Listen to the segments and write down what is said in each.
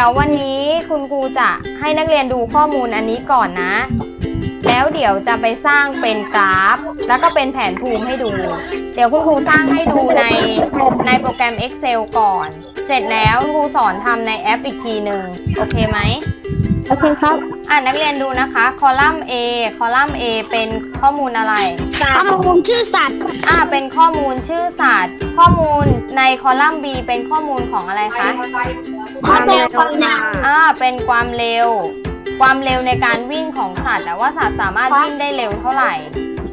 ดี๋ยววันนี้คุณครูจะให้นักเรียนดูข้อมูลอันนี้ก่อนนะ แล้วเดี๋ยวจะไปสร้างเป็นกราฟ แล้วก็เป็นแผนภูมิให้ดู เดี๋ยวคุณครูสร้างให้ดูในในโปรแกรม Excel ก่อน เสร็จแล้วคุณครูสอนทำในแอปอีกทีหนึ่งโอเคไหมโอเคครับ อ่านักเรียนดูนะคะ คอลัมน์ A คอลัมน์ A เป็นข้อมูลอะไร ข้อมูลชื่อสัตว์อ่าเป็นข้อมูลชื่อสัตว์ ข้อมูลในคอลัมน์ B เป็นข้อมูลของอะไรคะความเร็วความยาวอ่าเป็นความเร็ว ความเร็วในการวิ่งของสัตว์แต่ว่าสัตว์สามารถวิ่งได้เร็วเท่าไหร่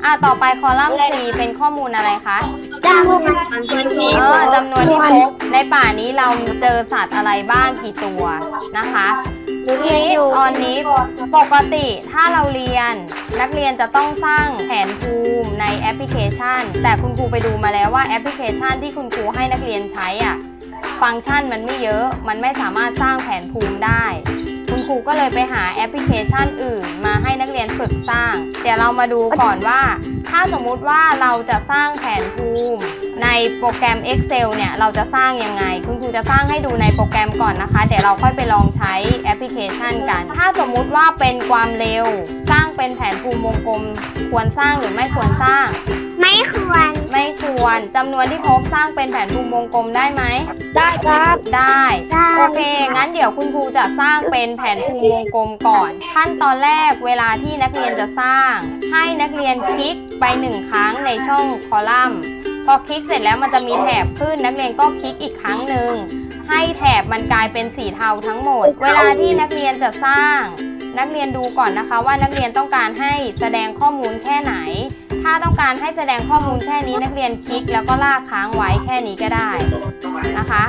อ่าต่อไปคอลัมน์ C เป็นข้อมูลอะไรคะจำนวนเออจำนวนที่พบในป่านี้เราเจอสัตว์อะไรบ้างกี่ตัวนะคะที นี้ตอนนี้ปกติถ้าเราเรียน นักเรียนจะต้องสร้างแผนภูมิในแอปพลิเคชัน แต่คุณครูไปดูมาแล้วว่าแอปพลิเคชันที่คุณครูให้นักเรียนใช้อะฟังก์ชันมันไม่เยอะ มันไม่สามารถสร้างแผนภูมิได้ คุณครูก็เลยไปหาแอปพลิเคชันอื่น มาให้นักเรียนฝึกสร้าง เดี๋ยวเรามาดูก่อนว่า ถ้าสมมุติว่าเราจะสร้างแผนภูมิในโปรแกรม Excel เนี่ยเราจะสร้างยังไง คุณครูจะสร้างให้ดูในโปรแกรมก่อนนะคะ เดี๋ยวเราค่อยไปลองใช้แอปพลิเคชันกัน ถ้าสมมุติว่าเป็นความเร็ว สร้างเป็นแผนภูมิวงกลม ควรสร้างหรือไม่ควรสร้าง ไม่ควร ไม่ควรจำนวนที่พบสร้างเป็นแผนภูมิวงกลมได้ไหม ได้ครับ ได้ได้ โอเค งั้นเดี๋ยวคุณครูจะสร้างเป็นแผนภูมิวงกลมก่อน ขั้นตอนแรกเวลาที่นักเรียนจะสร้าง ให้นักเรียนคลิกไปหนึ่งครั้งในช่องคอลัมน์ พอคลิกเสร็จแล้วมันจะมีแถบขึ้นนักเรียนก็คลิกอีกครั้งหนึ่งให้แถบมันกลายเป็นสีเทาทั้งหมด เวลาที่นักเรียนจะสร้าง นักเรียนดูก่อนนะคะว่านักเรียนต้องการให้แสดงข้อมูลแค่ไหน ถ้าต้องการให้แสดงข้อมูลแค่นี้นักเรียนคลิกแล้วก็ลากค้างไว้แค่นี้ก็ได้นะคะ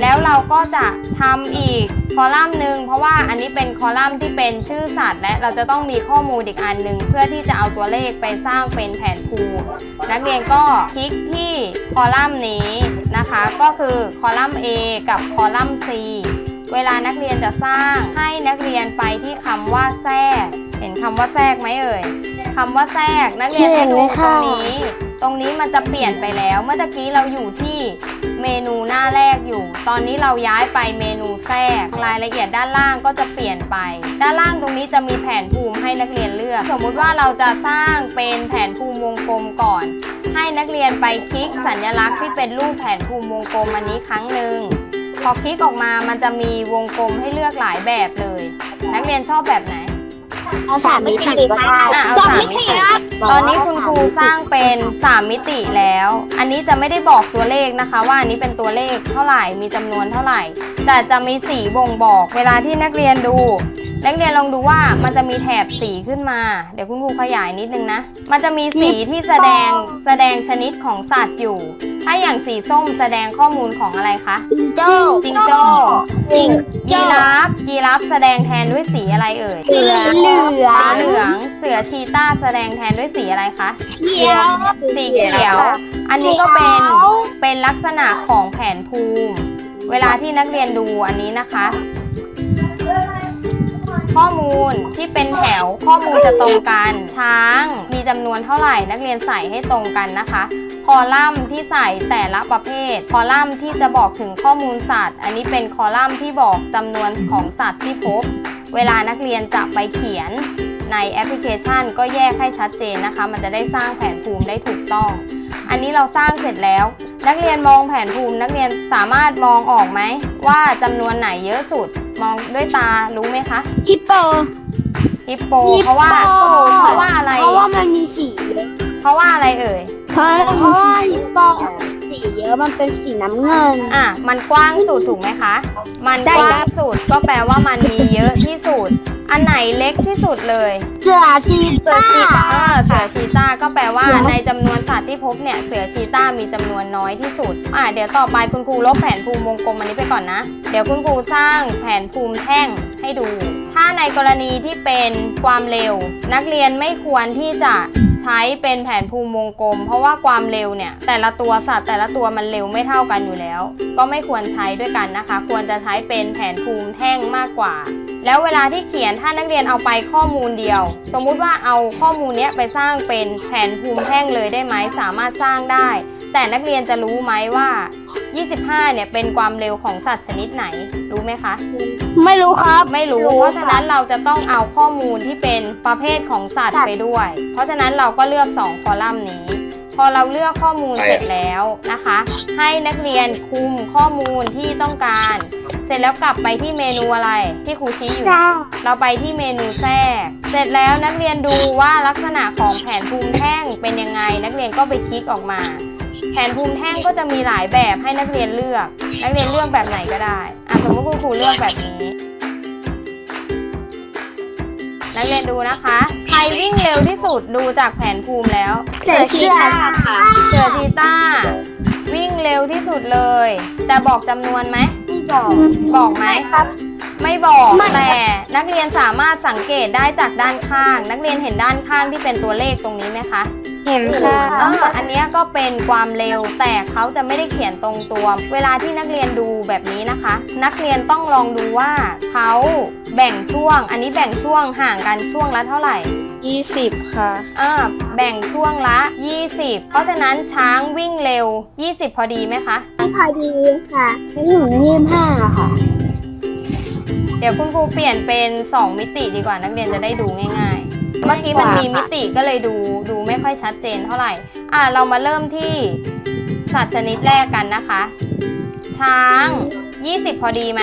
แล้วเราก็จะทำอีกคอลัมน์หนึ่งเพราะว่าอันนี้เป็นคอลัมน์ที่เป็นชื่อสัตว์ และเราจะต้องมีข้อมูลอีกอันหนึ่งเพื่อที่จะเอาตัวเลขไปสร้างเป็นแผนภูมินักเรียนก็คลิกที่คอลัมน์นี้นะคะ ก็คือคอลัมน์ A กับคอลัมน์ C เวลานักเรียนจะสร้างให้นักเรียนไปที่คำว่าแทรก เห็นคำว่าแทรกไหมเอ่ยคำว่าแทรกนักเรียนให้ดูตรงนี้ ตรงนี้มันจะเปลี่ยนไปแล้ว เมื่อตะกี้เราอยู่ที่เมนูหน้าแรกอยู่ ตอนนี้เราย้ายไปเมนูแทรก รายละเอียดด้านล่างก็จะเปลี่ยนไป ด้านล่างตรงนี้จะมีแผนภูมิให้นักเรียนเลือก สมมุติว่าเราจะสร้างเป็นแผนภูมิวงกลมก่อน ให้นักเรียนไปคลิกสัญลักษณ์ที่เป็นรูปแผนภูมิวงกลมอันนี้ครั้งหนึ่ง พอคลิกออกมามันจะมีวงกลมให้เลือกหลายแบบเลย นักเรียนชอบแบบไหน เอาสามมิติก็ได้อะเอาสามมิติ ตอนนี้คุณครูสร้างเป็น3มิติแล้ว อันนี้จะไม่ได้บอกตัวเลขนะคะ ว่าอันนี้เป็นตัวเลขเท่าไหร่ มีจำนวนเท่าไหร่ แต่จะมีสีบ่งบอก เวลาที่นักเรียนดู นักเรียนลองดูว่ามันจะมีแถบสีขึ้นมา เดี๋ยวคุณครูขยายนิดนึงนะ มันจะมีสีที่แสดงแสดงชนิดของสัตว์อยู่ ถ้าอย่างสีส้มแสดงข้อมูลของอะไรคะจิงโจ้จิงโจ้จิงยีโจ้ราฟยีราฟแสดงแทนด้วยสีอะไรเอ่ยสีเหลืองเหลือสีเหลืองเสือชีต้าแสดงแทนด้วยสีอะไรคะเขียวสีเขียว อันนี้ก็เป็นเป็นลักษณะของแผนภูมิ เวลาที่นักเรียนดูอันนี้นะคะ ข้อมูลที่เป็นแถวข้อมูลจะตรงกันช้างมีจำนวนเท่าไหร่นักเรียนใส่ให้ตรงกันนะคะ คอลัมน์ที่ใส่แต่ละประเภท คอลัมน์ที่จะบอกถึงข้อมูลสัตว์ อันนี้เป็นคอลัมน์ที่บอกจำนวนของสัตว์ที่พบ เวลานักเรียนจะไปเขียนในแอปพลิเคชัน ก็แยกให้ชัดเจนนะคะ มันจะได้สร้างแผนภูมิได้ถูกต้อง อันนี้เราสร้างเสร็จแล้วนักเรียนมองแผนภูมิ นักเรียนสามารถมองออกไหมว่าจำนวนไหนเยอะสุด มองด้วยตารู้ไหมคะฮิปโปฮิปโป เพราะว่า เพราะว่าอะไร เพราะว่ามันมีสีเยอะเพราะว่าอะไรเอ่ยเพราะว่าฮิปโปสีเยอะมันเป็นสีน้ำเงิน อะ มันกว้างสุดถูกไหมคะ มันได้กครับว้างสุดก็แปลว่ามันมีเยอะที่สุด อันไหนเล็กที่สุดเลยเสือชีต้าเออเสือชีต้าก็แปลว่าในจำนวนสัตว์ที่พบเนี่ยเสือชีต้ามีจำนวนน้อยที่สุด อะเดี๋ยวต่อไปคุณครูลบแผนภูมิวงกลมอันนี้ไปก่อนนะ เดี๋ยวคุณครูสร้างแผนภูมิแท่งให้ดู ถ้าในกรณีที่เป็นความเร็ว นักเรียนไม่ควรที่จะใช้เป็นแผนภูมิวงกลม เพราะว่าความเร็วเนี่ยแต่ละตัวสัตว์แต่ละตัวมันเร็วไม่เท่ากันอยู่แล้ว ก็ไม่ควรใช้ด้วยกันนะคะ ควรจะใช้เป็นแผนภูมิแท่งมากกว่า แล้วเวลาที่เขียนถ้านักเรียนเอาไปข้อมูลเดียว สมมุติว่าเอาข้อมูลเนี้ยไปสร้างเป็นแผนภูมิแท่งเลยได้ไหมสามารถสร้างได้ แต่นักเรียนจะรู้ไหมว่า 25 เนี่ยเป็นความเร็วของสัตว์ชนิดไหนรู้ไหมคะ ไม่รู้ครับไม่รู้ไม่รู้เพราะฉะนั้นเราจะต้องเอาข้อมูลที่เป็นประเภทของสัตว์สัตว์ไปด้วย เพราะฉะนั้นเราก็เลือก 2 คอลัมน์นี้พ อเราเลือกข้อมูลเสร็จแล้วนะคะ ให้นักเรียนคุมข้อมูลที่ต้องการ เสร็จแล้วกลับไปที่เมนูอะไรที่ครูชี้อยู่จ้าเราไปที่เมนูแทรกเสร็จแล้วนักเรียนดูว่าลักษณะของแผนภูมิแท่งเป็นยังไง นักเรียนก็ไปคลิกออกมา แผนภูมิแท่งก็จะมีหลายแบบให้นักเรียนเลือก นักเรียนเลือกแบบไหนก็ได้อะสมมติคุณครูเลือกแบบนี้ นักเรียนดูนะคะ ใครวิ่งเร็วที่สุดดูจากแผนภูมิแล้วเสือชีตาค่ะเสือชีต้าวิ่งเร็วที่สุดเลย แต่บอกจำนวนไหมไม่บอกบอกไหมครับ ไม่บอกไม่แต่นักเรียนสามารถสังเกตได้จากด้านข้าง นักเรียนเห็นด้านข้างที่เป็นตัวเลขตรงนี้ไหมคะ เห็นค่ะอ่าอันเนี้ยก็เป็นความเร็วแต่เขาจะไม่ได้เขียนตรงตัว เวลาที่นักเรียนดูแบบนี้นะคะ นักเรียนต้องลองดูว่าเขาแบ่งช่วง อันนี้แบ่งช่วงห่างกันช่วงละเท่าไหร่ 20 ค่ะ อ่าแบ่งช่วงละ 20 เพราะฉะนั้นช้างวิ่งเร็ว 20 พอดีไหมคะ พอดีค่ะถึงยี่สิบห้าค่ะ เดี๋ยวคุณครูเปลี่ยนเป็น 2 มิติดีกว่านักเรียนจะได้ดูง่ายๆ เมื่อกี้มันมีมิติก็เลยดูดูไม่ค่อยชัดเจนเท่าไหร่ อะเรามาเริ่มที่สัตว์ชนิดแรกกันนะคะ ช้าง 20 พอดีไหม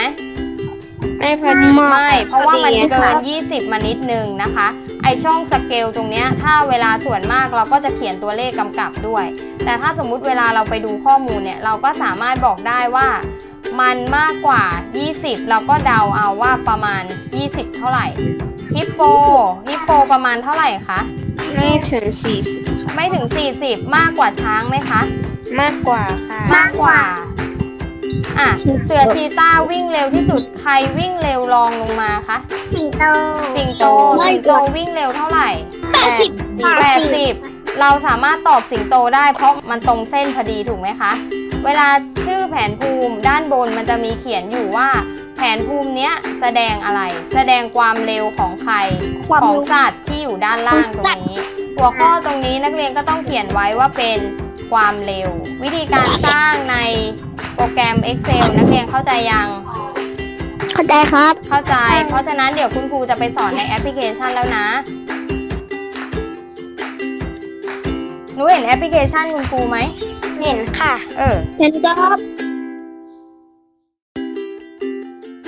ไม่พอดีไม่เพราะว่ามันเกินพอดี20 มานิดนึงนะคะ ไอช่องสเกลตรงเนี้ยถ้าเวลาส่วนมากเราก็จะเขียนตัวเลขกำกับด้วย แต่ถ้าสมมุติเวลาเราไปดูข้อมูลเนี่ยเราก็สามารถบอกได้ว่ามันมากกว่า 20 เราก็เดาเอาว่าประมาณ 20 เท่าไหร่ ฮิปโปฮิปโปประมาณเท่าไหร่คะ ไม่ถึง 40ค่ะไม่ถึง 40 มากกว่าช้างไหมคะ มากกว่าค่ะ มากกว่า อะ เสือชีต้าวิ่งเร็วที่สุด ใครวิ่งเร็วรองลงมาคะ สิงโต สิงโต สิงโตวิ่งเร็วเท่าไหร่แปดสิบแปดสิบเราสามารถตอบสิงโตได้เพราะมันตรงเส้นพอดีถูกไหมคะ เวลาชื่อแผนภูมิด้านบนมันจะมีเขียนอยู่ว่า แผนภูมิเนี้ยแสดงอะไร แสดงความเร็วของใครความของรู้สัตว์ที่อยู่ด้านล่างตรงนี้ หัวข้อตรงนี้นักเรียนก็ต้องเขียนไว้ว่าเป็นความเร็ว วิธีการสร้างในโปรแกรม Excel นักเรียนเข้าใจยังเข้าใจครับ เข้าใจ เพราะฉะนั้นเดี๋ยวคุณครูจะไปสอนในแอปพลิเคชันแล้วนะหนูเห็นแอปพลิเคชันคุณครูไหมเห็นค่ะ เออ เห็นครับ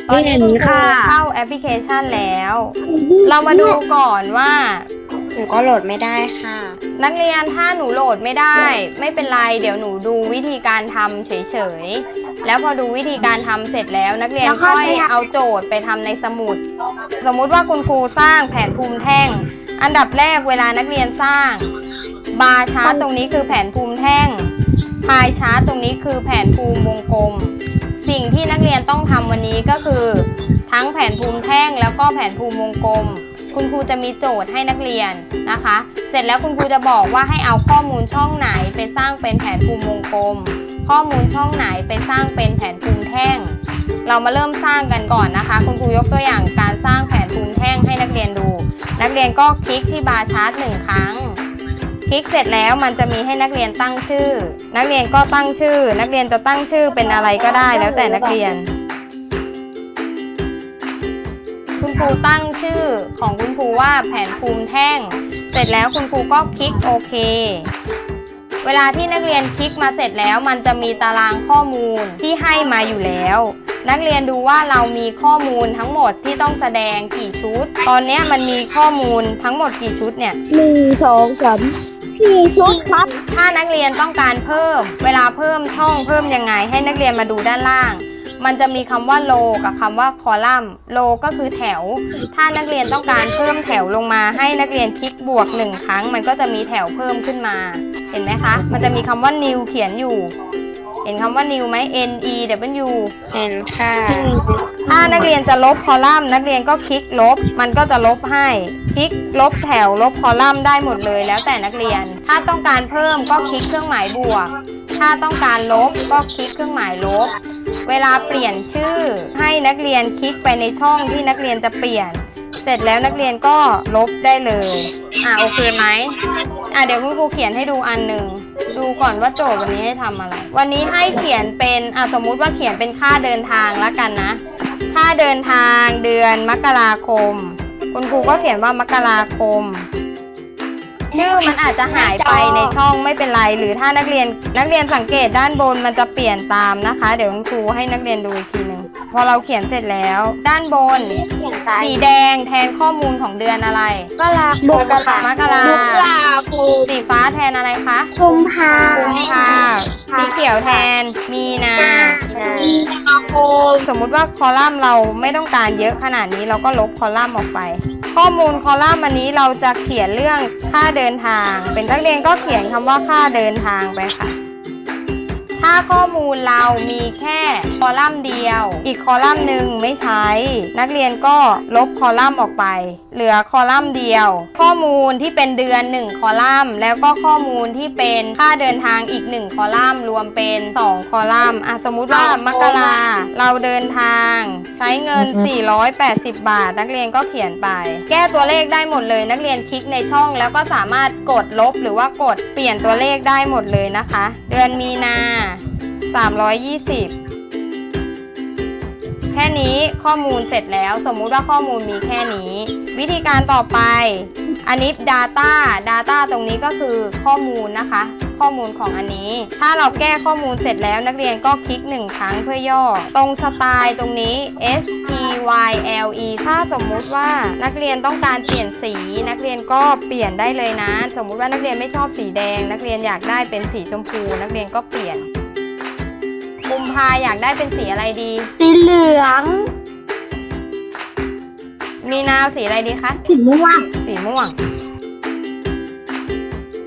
ตอนนี้คุณครูเห็นค่ะเข้าแอปพลิเคชันแล้ว เรามาดูก่อนว่า หนูก็โหลดไม่ได้ค่ะ นักเรียนถ้าหนูโหลดไม่ได้ ไม่เป็นไรเดี๋ยวหนูดูวิธีการทำเฉยๆ แล้วพอดูวิธีการทำเสร็จแล้วนักเรียนแล้วค่ค่ออยยไปทำเอาโจทย์ไปทำในสมุด สมมุติว่าคุณครูสร้างแผนภูมิแท่ง อันดับแรกเวลานักเรียนสร้าง บาร์ชาร์ตตรงนี้คือแผนภูมิแท่งพายชาร์ตตรงนี้คือแผนภูมิวงกลม สิ่งที่นักเรียนต้องทำวันนี้ก็คือ ทั้งแผนภูมิแท่งแล้วก็แผนภูมิวงกลม คุณครูจะมีโจทย์ให้นักเรียนนะคะ เสร็จแล้วคุณครูจะบอกว่าให้เอาข้อมูลช่องไหนไปสร้างเป็นแผนภูมิวงกลม ข้อมูลช่องไหนไปสร้างเป็นแผนภูมิแท่ง เรามาเริ่มสร้างกันก่อนนะคะ คุณครูยกตัวอย่างการสร้างแผนภูมิแท่งให้นักเรียนดู นักเรียนก็คลิกที่บาร์ชาร์ตหนึ่งครั้ง คลิกเสร็จแล้วมันจะมีให้นักเรียนตั้งชื่อ นักเรียนก็ตั้งชื่อ นักเรียนจะตั้งชื่อเป็นอะไรก็ได้แล้วแต่นักเรียน คุณครูตั้งชื่อของคุณครูว่าแผนภูมิแท่ง เสร็จแล้วคุณครูก็คลิกโอเค เวลาที่นักเรียนคลิกมาเสร็จแล้วมันจะมีตารางข้อมูลที่ให้มาอยู่แล้วนักเรียนดูว่าเรามีข้อมูลทั้งหมดที่ต้องแสดงกี่ชุด ตอนนี้มันมีข้อมูลทั้งหมดกี่ชุดเนี่ยหนึ่งสองสาม สี่ชุดครับ ถ้านักเรียนต้องการเพิ่ม เวลาเพิ่มช่องเพิ่มยังไง ให้นักเรียนมาดูด้านล่าง มันจะมีคำว่าโลกับคำว่าคอลัมน์โลก็คือแถว ถ้านักเรียนต้องการเพิ่มแถวลงมา ให้นักเรียนคลิกบวกหนึ่งครั้ง มันก็จะมีแถวเพิ่มขึ้นมา เห็นไหมคะ มันจะมีคำว่า new เขียนอยู่ เห็นคำว่า new ไหม n e w เห็นค่ะ ถ้านักเรียนจะลบคอลัมน์นักเรียนก็คลิกลบ มันก็จะลบให้ คลิกลบแถวลบคอลัมน์ได้หมดเลยแล้วแต่นักเรียน ถ้าต้องการเพิ่มก็คลิกเครื่องหมายบวก ถ้าต้องการลบก็คลิกเครื่องหมายลบ เวลาเปลี่ยนชื่อ ให้นักเรียนคลิกไปในช่องที่นักเรียนจะเปลี่ยน เสร็จแล้วนักเรียนก็ลบได้เลย อะโอเคไหมอะเดี๋ยวคุณครูเขียนให้ดูอันหนึ่ง ดูก่อนว่าโจทย์วันนี้ให้ทำอะไร วันนี้ให้เขียนเป็นอะสมมุติว่าเขียนเป็นค่าเดินทางแล้วกันนะ ค่าเดินทางเดือนมกราคม คุณครูก็เขียนว่ามกราคม ชื่อมันอาจจะหายไปในช่องไม่เป็นไร หรือถ้านักเรียนนักเรียนสังเกตด้านบนมันจะเปลี่ยนตามนะคะ เดี๋ยวคุณครูให้นักเรียนดูอีกทีหนึ่งพอเราเขียนเสร็จแล้ว ด้านบนเขียนไปสีแดงแทนข้อมูลของเดือนอะไรมกราคมมกรามกราคมสีฟ้าแทนอะไรคะกุมภากุมภาสีเขียวแทนมีนามีนาคมสมมุติว่าคอลัมน์เราไม่ต้องการเยอะขนาดนี้เราก็ลบคอลัมน์ออกไป ข้อมูลคอลัมน์อันนี้เราจะเขียนเรื่องค่าเดินทาง เป็นนักเรียนก็เขียนคำว่าค่าเดินทางไปค่ะ ถ้าข้อมูลเรามีแค่คอลัมน์เดียว อีกคอลัมน์หนึ่งไม่ใช้ นักเรียนก็ลบคอลัมน์ออกไป เหลือคอลัมน์เดียว ข้อมูลที่เป็นเดือน 1 คอลัมน์ แล้วก็ข้อมูลที่เป็นค่าเดินทางอีก 1 คอลัมน์รวมเป็น 2 คอลัมน์อะสมมุติว่ามกราเราเดินทาง ใช้เงิน 480 บาท นักเรียนก็เขียนไป แก้ตัวเลขได้หมดเลยนักเรียนคลิกในช่องแล้วก็สามารถกดลบหรือว่ากดเปลี่ยนตัวเลขได้หมดเลยนะคะ เดือนมีนา 320แค่นี้ข้อมูลเสร็จแล้ว สมมุติว่าข้อมูลมีแค่นี้ วิธีการต่อไป อันนี้ Data Data ตรงนี้ก็คือข้อมูลนะคะ ข้อมูลของอันนี้ ถ้าเราแก้ข้อมูลเสร็จแล้วนักเรียนก็คลิกหนึ่งครั้งเพื่อย่อ ตรงสไตล์ตรงนี้ S T Y L E ถ้าสมมุติว่านักเรียนต้องการเปลี่ยนสี นักเรียนก็เปลี่ยนได้เลยนะ สมมุติว่านักเรียนไม่ชอบสีแดง นักเรียนอยากได้เป็นสีชมพู นักเรียนก็เปลี่ยน กุมภาอยากได้เป็นสีอะไรดี สีเหลือง มีนาวสีอะไรดีคะ สีม่วง สีม่วง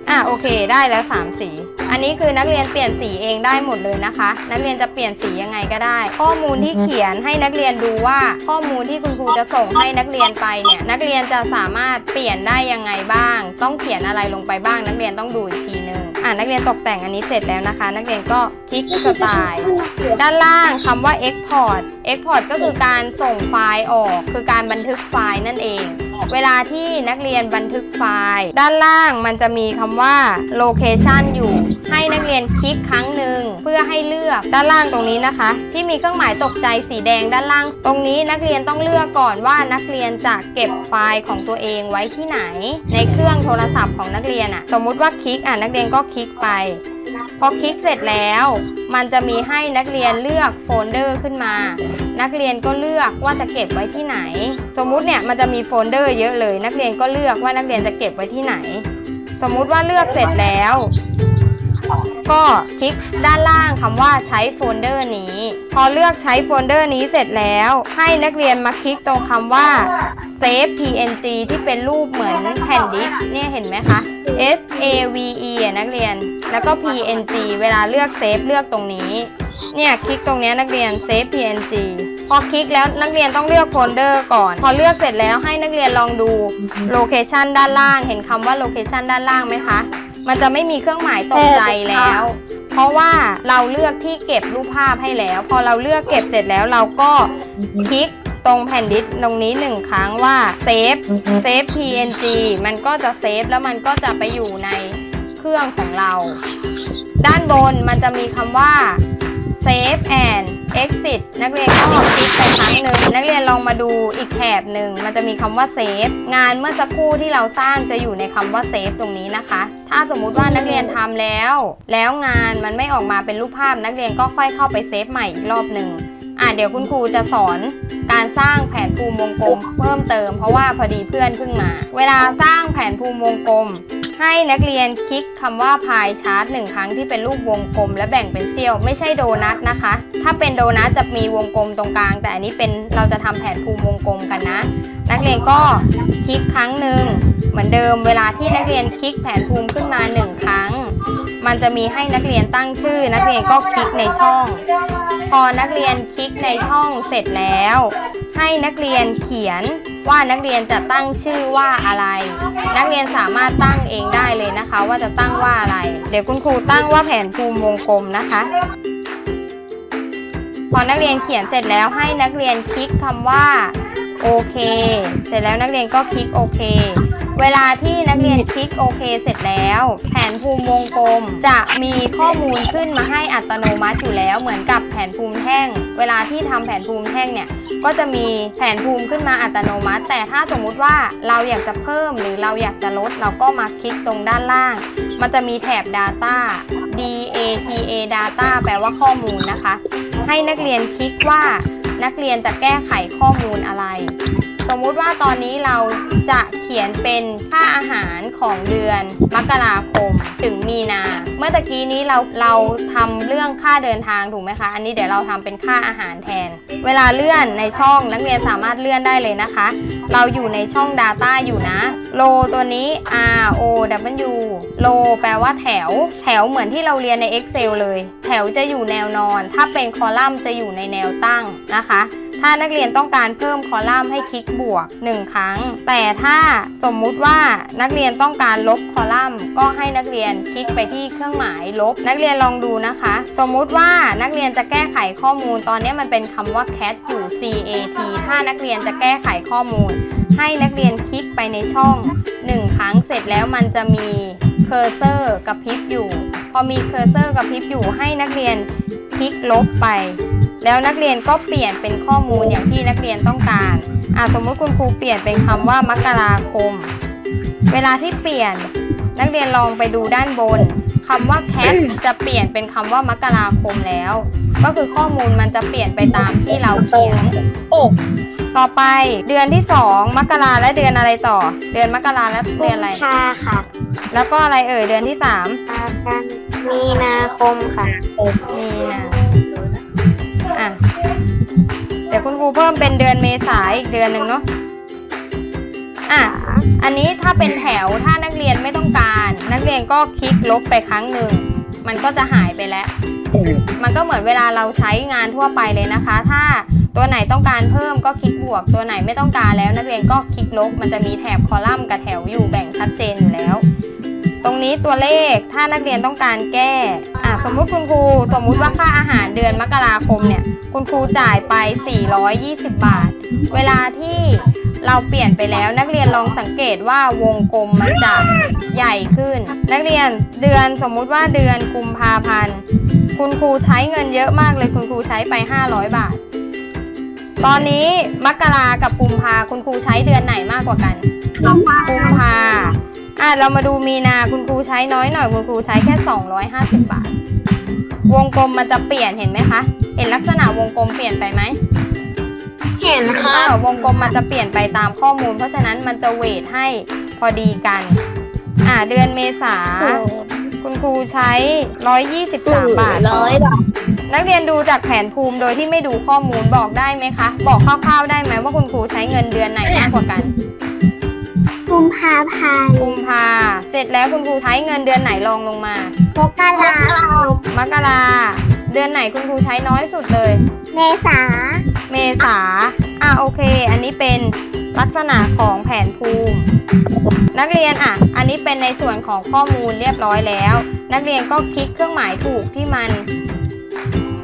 อะโอเคได้แล้วสามสี อันนี้คือนักเรียนเปลี่ยนสีเองได้หมดเลยนะคะ นักเรียนจะเปลี่ยนสียังไงก็ได้ ข้อมูลที่เขียนให้นักเรียนดูว่า ข้อมูลที่คุณครูจะส่งให้นักเรียนไปเนี่ย นักเรียนจะสามารถเปลี่ยนได้ยังไงบ้าง ต้องเขียนอะไรลงไปบ้าง นักเรียนต้องดูอีกทีนึง อ่านักเรียนตกแต่งอันนี้เสร็จแล้วนะคะ นักเรียนก็คลิกสไตล์ด้านล่างคำว่า export export ก็คือการส่งไฟล์ออก คือการบันทึกไฟล์นั่นเอง เวลาที่นักเรียนบันทึกไฟล์ ด้านล่างมันจะมีคำว่า location อยู่ ให้นักเรียนคลิกครั้งหนึ่งเพื่อให้เลือกด้านล่างตรงนี้นะคะ ที่มีเครื่องหมายตกใจสีแดงด้านล่าง ตรงนี้นักเรียนต้องเลือกก่อนว่านักเรียนจะเก็บไฟล์ของตัวเองไว้ที่ไหน ในเครื่องโทรศัพท์ของนักเรียนอะสมมุติว่าคลิกอะนักเรียนก็คลิกไป พอคลิกเสร็จแล้ว มันจะมีให้นักเรียนเลือกโฟลเดอร์ขึ้นมา นักเรียนก็เลือกว่าจะเก็บไว้ที่ไหน สมมุติเนี่ยมันจะมีโฟลเดอร์เยอะเลย นักเรียนก็เลือกว่านักเรียนจะเก็บไว้ที่ไหน สมมุติว่าเลือกเสร็จแล้ว ก็คลิกด้านล่างคำว่าใช้โฟลเดอร์นี้ พอเลือกใช้โฟลเดอร์นี้เสร็จแล้ว ให้นักเรียนมาคลิกตรงคำว่า save png ที่เป็นรูปเหมือนแผ่นดิสเนี่ยเห็นไหมคะ S A V E อะนักเรียน แล้วก็ PNG เวลาเลือกเซฟเลือกตรงนี้ เนี่ยคลิกตรงนี้นักเรียน Save PNG พอคลิกแล้วนักเรียนต้องเลือกโฟลเดอร์ก่อน พอเลือกเสร็จแล้วให้นักเรียนลองดูโลเคชันด้านล่าง เห็นคำว่าโลเคชันด้านล่างไหมคะ มันจะไม่มีเครื่องหมายตกใจแล้ว เพราะว่าเราเลือกที่เก็บรูปภาพให้แล้ว พอเราเลือกเก็บเสร็จแล้วเราก็คลิกตรงแผ่นดิสก์ตรงนี้หนึ่งครั้งว่า Save Save PNG มันก็จะเซฟแล้วมันก็จะไปอยู่ในเครื่องของเรา ด้านบนมันจะมีคำว่า Save and Exit นักเรียนก็คลิกไปครั้งหนึ่งนักเรียนลองมาดูอีกแถบหนึ่งมันจะมีคำว่า Save งานเมื่อสักครู่ที่เราสร้างจะอยู่ในคำว่า Save ตรงนี้นะคะ ถ้าสมมุติว่านักเรียนทำแล้ว แล้วงานมันไม่ออกมาเป็นรูปภาพ นักเรียนก็ค่อยเข้าไปเซฟใหม่อีกรอบหนึ่งอะเดี๋ยวคุณครูจะสอนการสร้างแผนภูมิวงกลมเพิ่มเติมเพราะว่าพอดีเพื่อนเพิ่งมา เวลาสร้างแผนภูมิวงกลม ให้นักเรียนคลิกคำว่าพายชาร์ตหนึ่งครั้งที่เป็นรูปวงกลม และแบ่งเป็นเสี้ยว ไม่ใช่โดนัทนะคะ ถ้าเป็นโดนัทจะมีวงกลมตรงกลาง แต่อันนี้เป็นเราจะทำแผนภูมิวงกลมกันนะ นักเรียนก็คลิกครั้งหนึ่งเหมือนเดิมเวลาที่นักเรียนคลิกแผนภูมิขึ้นมาหนึ่งครั้ง มันจะมีให้นักเรียนตั้งชื่อ นักเรียนก็คลิกในช่อง พอนักเรียนคลิกในช่องเสร็จแล้ว ให้นักเรียนเขียน ว่านักเรียนจะตั้งชื่อว่าอะไร นักเรียนสามารถตั้งเองได้เลยนะคะ ว่าจะตั้งว่าอะไร เดี๋ยวคุณครูตั้งว่าแผนภูมิวงกลมนะคะ พอนักเรียนเขียนเสร็จแล้วให้นักเรียนคลิกคำว่าโอเค เสร็จแล้วนักเรียนก็คลิกโอเค เวลาที่นักเรียนคลิกโอเคเสร็จแล้ว แผนภูมิวงกลม จะมีข้อมูลขึ้นมาให้อัตโนมัติอยู่แล้วเหมือนกับแผนภูมิแท่ง เวลาที่ทำแผนภูมิแท่งเนี่ยก็จะมีแผนภูมิขึ้นมาอัตโนมัติ แต่ถ้าสมมุติว่าเราอยากจะเพิ่มหรือเราอยากจะลดเราก็มาคลิกตรงด้านล่าง มันจะมีแถบ Data D A T A Data แปลว่าข้อมูลนะคะ ให้นักเรียนคลิกว่านักเรียนจะแก้ไขข้อมูลอะไร สมมุติว่าตอนนี้เราจะเขียนเป็นค่าอาหารของเดือนมกราคมถึงมีนา เมื่อตะกี้นี้เราเราทำเรื่องค่าเดินทางถูกไหมคะ อันนี้เดี๋ยวเราทำเป็นค่าอาหารแทน เวลาเลื่อนในช่องนักเรียนสามารถเลื่อนได้เลยนะคะ เราอยู่ในช่อง Data อยู่นะโลตัวนี้ R O W โลแปลว่าแถว แถวเหมือนที่เราเรียนใน Excel เลย แถวจะอยู่แนวนอน ถ้าเป็นคอลัมน์จะอยู่ในแนวตั้งนะคะ ถ้านักเรียนต้องการเพิ่มคอลัมน์ให้คลิกบวก 1 ครั้ง แต่ถ้าสมมุติว่านักเรียนต้องการลบคอลัมน์ ก็ให้นักเรียนคลิกไปที่เครื่องหมายลบ นักเรียนลองดูนะคะ สมมุติว่านักเรียนจะแก้ไขข้อมูล ตอนนี้มันเป็นคำว่า cat อยู่ C A T ถ้านักเรียนจะแก้ไขข้อมูล ให้นักเรียนคลิกไปในช่อง 1 ครั้งเสร็จแล้วมันจะมีเคอร์เซอร์กระพริบอยู่ พอมีเคอร์เซอร์กระพริบอยู่ให้นักเรียนคลิกลบไป แล้วนักเรียนก็เปลี่ยนเป็นข้อมูลอย่างที่นักเรียนต้องการอะสมมติคุณครูเปลี่ยนเป็นคำว่ามกราคม เวลาที่เปลี่ยนนักเรียนลองไปดูด้านบนคำว่า cat จะเปลี่ยนเป็นคำว่ามกราคมแล้ว ก็คือข้อมูลมันจะเปลี่ยนไปตามที่เราเขียนโอ้ต่อไปเดือนที่2มกราและเดือนอะไรต่อ เดือนมกราและเดือนอะไรพาค่ะ แล้วก็อะไรเอ่ยเดือนที่พากันมีนาคมค่ะ3มีนา อะเดี๋ยวคุณครูเพิ่มเป็นเดือนเมษายนอีกเดือนหนึ่งเนาะอะอันนี้ถ้าเป็นแถวถ้านักเรียนไม่ต้องการ นักเรียนก็คลิกลบไปครั้งหนึ่งมันก็จะหายไปแล้ว มันก็เหมือนเวลาเราใช้งานทั่วไปเลยนะคะ ถ้าตัวไหนต้องการเพิ่มก็คลิกบวก ตัวไหนไม่ต้องการแล้ว นักเรียนก็คลิกลบ มันจะมีแถบคอลัมน์กับแถวอยู่แบ่งชัดเจนอยู่แล้ว ตรงนี้ตัวเลขถ้านักเรียนต้องการแก้อะสมมุติคุณครูสมมุติว่าค่าอาหารเดือนมกราคมเนี่ยคุณครูจ่ายไป 420 บาท เวลาที่เราเปลี่ยนไปแล้วนักเรียนลองสังเกตว่าวงกลมมันจะใหญ่ขึ้น นักเรียนเดือนสมมุติว่าเดือนกุมภาพันธ์คุณครูใช้เงินเยอะมากเลยคุณครูใช้ไป 500 บาท ตอนนี้มกรากับกุมภาคุณครูใช้เดือนไหนมากกว่ากัน กุมภา อะเรามาดูมีนาคุณครูใช้น้อยหน่อยคุณครูใช้แค่ 250 บาท วงกลมมันจะเปลี่ยนเห็นไหมคะ เห็นลักษณะวงกลมเปลี่ยนไปไหมเห็นค่ะอ่าวงกลมมันจะเปลี่ยนไปตามข้อมูล เพราะฉะนั้นมันจะเวทให้พอดีกัน อ่าเดือนเมษาคุณครูใช้ 123 บาทร้อยบาท นักเรียนดูจากแผนภูมิโดยที่ไม่ดูข้อมูลบอกได้ไหมคะ บอกคร่าวๆได้ไหมว่าคุณครูใช้เงินเดือนไหนมากกว่ากัน กุมภาพันธ์กุมภาเสร็จแล้วคุณครูใช้เงินเดือนไหนรองลงมามกราคมมกราเดือนไหนคุณครูใช้น้อยสุดเลย เมษา เมษาอะโอเค อันนี้เป็นลักษณะของแผนภูมิ นักเรียนอะ อันนี้เป็นในส่วนของข้อมูลเรียบร้อยแล้ว นักเรียนก็คลิกเครื่องหมายถูกที่มัน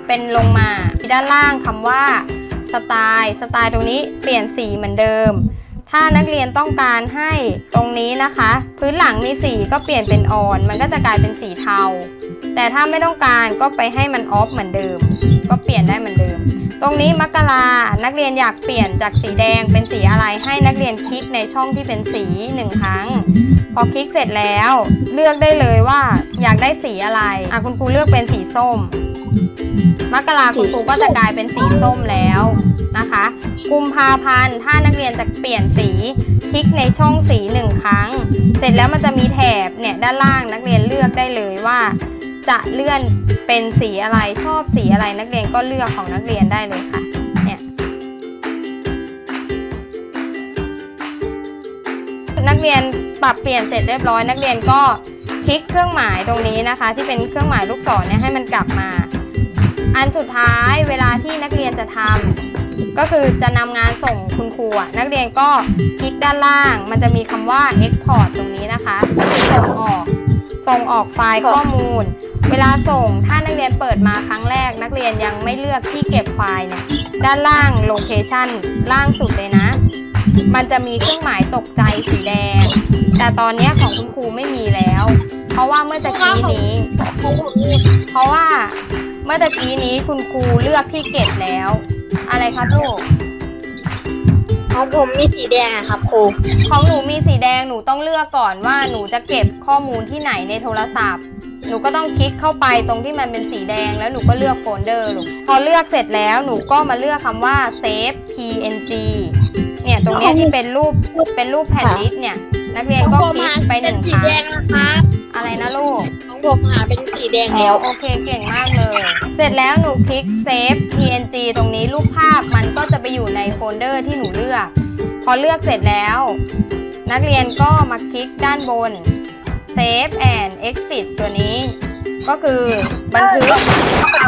เป็นลงมาที่ด้านล่างคำว่าสไตล์สไตล์ตรงนี้เปลี่ยนสีเหมือนเดิม ถ้านักเรียนต้องการให้ตรงนี้นะคะ พื้นหลังมีสีก็เปลี่ยนเป็นออน มันก็จะกลายเป็นสีเทา แต่ถ้าไม่ต้องการก็ไปให้มันออฟเหมือนเดิม ก็เปลี่ยนได้เหมือนเดิม ตรงนี้มกรานักเรียนอยากเปลี่ยนจากสีแดงเป็นสีอะไรให้นักเรียนคลิกในช่องที่เป็นสีหนึ่งครั้ง พอคลิกเสร็จแล้ว เลือกได้เลยว่าอยากได้สีอะไรอะคุณครูเลือกเป็นสีส้มมกราคุณครูก็จะกลายเป็นสีส้มแล้วนะคะ กุมภาพันธ์ถ้านักเรียนจะเปลี่ยนสีคลิกในช่องสีหนึ่งครั้ง เสร็จแล้วมันจะมีแถบเนี่ยด้านล่างนักเรียนเลือกได้เลยว่า จะเลื่อนเป็นสีอะไรชอบสีอะไรนักเรียนก็เลือกของนักเรียนได้เลยค่ะเนี่ยนักเรียนปรับเปลี่ยนเสร็จเรียบร้อย นักเรียนก็คลิกเครื่องหมายตรงนี้นะคะ ที่เป็นเครื่องหมายลูกศรเนี่ยให้มันกลับมา อันสุดท้ายเวลาที่นักเรียนจะทำ ก็คือจะนำงานส่งคุณครูอะนักเรียนก็คลิกด้านล่าง มันจะมีคำว่า export ตรงนี้นะคะส่งออก ส่งออกไฟล์ข้อมูล เวลาส่งถ้านักเรียนเปิดมาครั้งแรก นักเรียนยังไม่เลือกที่เก็บไฟล์เนี่ยด้านล่างโลเคชันล่างสุดเลยนะ มันจะมีเครื่องหมายตกใจสีแดง แต่ตอนนี้ของคุณครูไม่มีแล้ว เพราะว่าเมื่อตะกี้นี้ เพราะว่าเมื่อตะกี้นี้คุณครูเลือกที่เก็บแล้ว อะไรครับลูก ของผมมีสีแดงอะครับครูของหนูมีสีแดงหนูต้องเลือกก่อนว่าหนูจะเก็บข้อมูลที่ไหนในโทรศัพท์ หนูก็ต้องคลิกเข้าไปตรงที่มันเป็นสีแดงแล้วหนูก็เลือกโฟลเดอร์ลูกพอเลือกเสร็จแล้วหนูก็มาเลือกคำว่า save png เนี่ยตรงเนี้ยที่เป็นรูปเป็นรูปแผ่นดิสก์เนี่ย นักเรียนก็คลิกไปหนึ่งสีครั้งแดงนะครับอะไรนะลู กของผมหาเป็นสีแดงแล้ววโอเคเก่งมากเลย เสร็จแล้วหนูคลิก save png ตรงนี้รูปภาพมันก็จะไปอยู่ในโฟลเดอร์ที่หนูเลือก พอเลือกเสร็จแล้ว นักเรียนก็มาคลิกด้านบน save and exit ตัวนี้ ก็คือบันทึก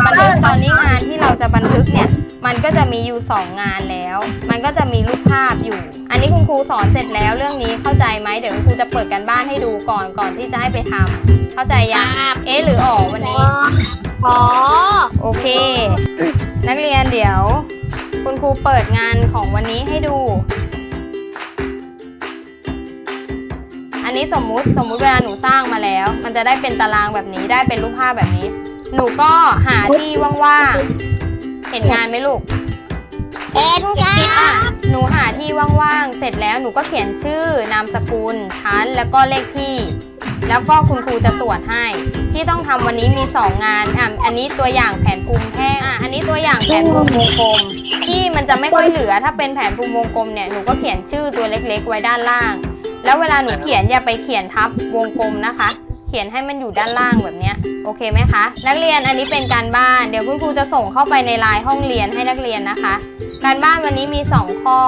บันทึกตอนนี้งานที่เราจะบันทึกเนี่ย มันก็จะมีอยู่ 2 งานแล้ว มันก็จะมีรูปภาพอยู่ อันนี้คุณครูสอนเสร็จแล้วเรื่องนี้เข้าใจไหมเดี๋ยวคุณครูจะเปิดกันบ้านให้ดูก่อนก่อนที่จะให้ไปทำเข้าใจยังเอ๊ะหรืออ๋อวันนี้อ๋อโอเค นักเรียนเดี๋ยว คุณครูเปิดงานของวันนี้ให้ดู อันนี้สมมุติสมมุติเวลาหนูสร้างมาแล้ว มันจะได้เป็นตารางแบบนี้ได้เป็นรูปภาพแบบนี้ หนูก็หาที่ว่างๆเห็นงานไหมลูกเอ็นครัอะบหนูหาที่ว่างๆเสร็จแล้วหนูก็เขียนชื่อนามสกุลชั้นแล้วก็เลขที่ แล้วก็คุณครูจะตรวจให้ ที่ต้องทำวันนี้มี 2 งานอะอันนี้ตัวอย่างแผนภูมิแท่งอะอันนี้ตัวอย่างแผนภูมิวงกลมที่มันจะไม่ค่อยเหลือถ้าเป็นแผนภูมิวงกลมเนี่ยหนูก็เขียนชื่อตัวเล็ก ๆ ไว้ด้านล่าง แล้วเวลาหนูเขียนอย่าไปเขียนทับวงกลมนะคะ เขียนให้มันอยู่ด้านล่างแบบนี้โอเคไหมคะ นักเรียนอันนี้เป็นการบ้านเดี๋ยวคุณครูจะส่งเข้าไปในไลน์ห้องเรียนให้นักเรียนนะคะ การบ้านวันนี้มี 2 ข้อ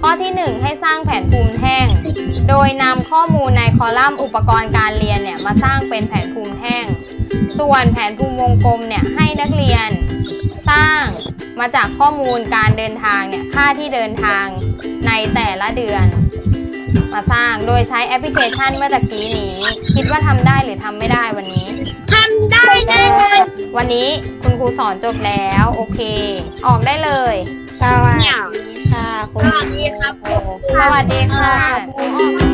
ข้อที่ 1 ให้สร้างแผนภูมิแท่ง โดยนำข้อมูลในคอลัมน์อุปกรณ์การเรียนเนี่ยมาสร้างเป็นแผนภูมิแท่ง ส่วนแผนภูมิวงกลมเนี่ยให้นักเรียน สร้างมาจากข้อมูลการเดินทางเนี่ยค่าที่เดินทางในแต่ละเดือน มาสร้าง โดยใช้แอปพลิเคชันเมื่อตะกี้นี้ คิดว่าทำได้หรือทำไม่ได้วันนี้ ทำได้แน่นอนวันนี้คุณครูสอนจบแล้ว โอเค ออกได้เลย สวัสดีค่ะคุณสวัสดีค่ะ